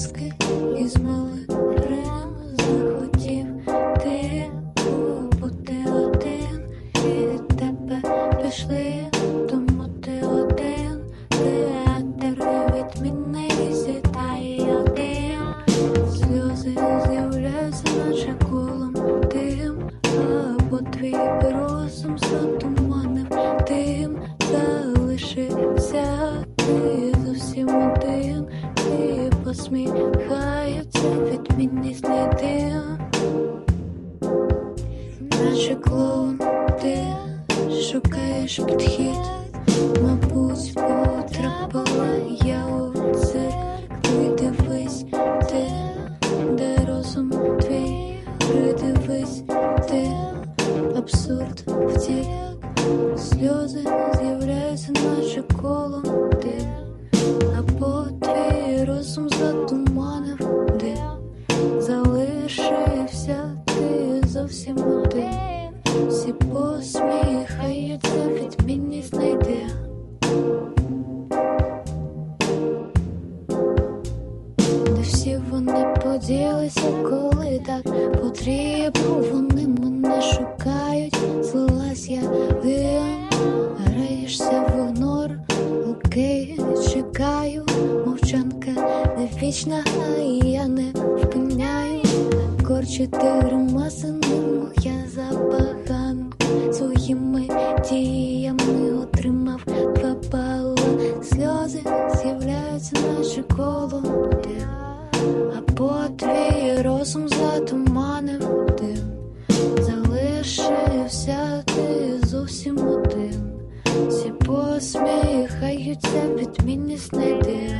маски і змили прямо захотів. Ти бути один від тебе пішли, тому ти один, театр відмінився, та сльози з'являються, колом тим, або твій розум затуманив тим залишив. посміхаються відмінних див наче клоун ти шукаєш підхід, мабуть, потрапила я у цирк дивись, ти, де розум твій, придивись ти, абсурд втік, сльози з'являються, наче колом. Затуманив дим, залишився ти зовсім один. Всі посміхаються, відмінність знайти. Де всі вони поділися, коли так потрібно, вони мене шукають, злилась я дим, граєшся в мовчанка не вічна, а я не впиняю, корчити гримаси, немов я забаганку своїми діями отримав два бала, сльози з'являються наче коло або твій розум затуманив дим, залишився ти зовсім один, всі посміхаються, відмінність знайти.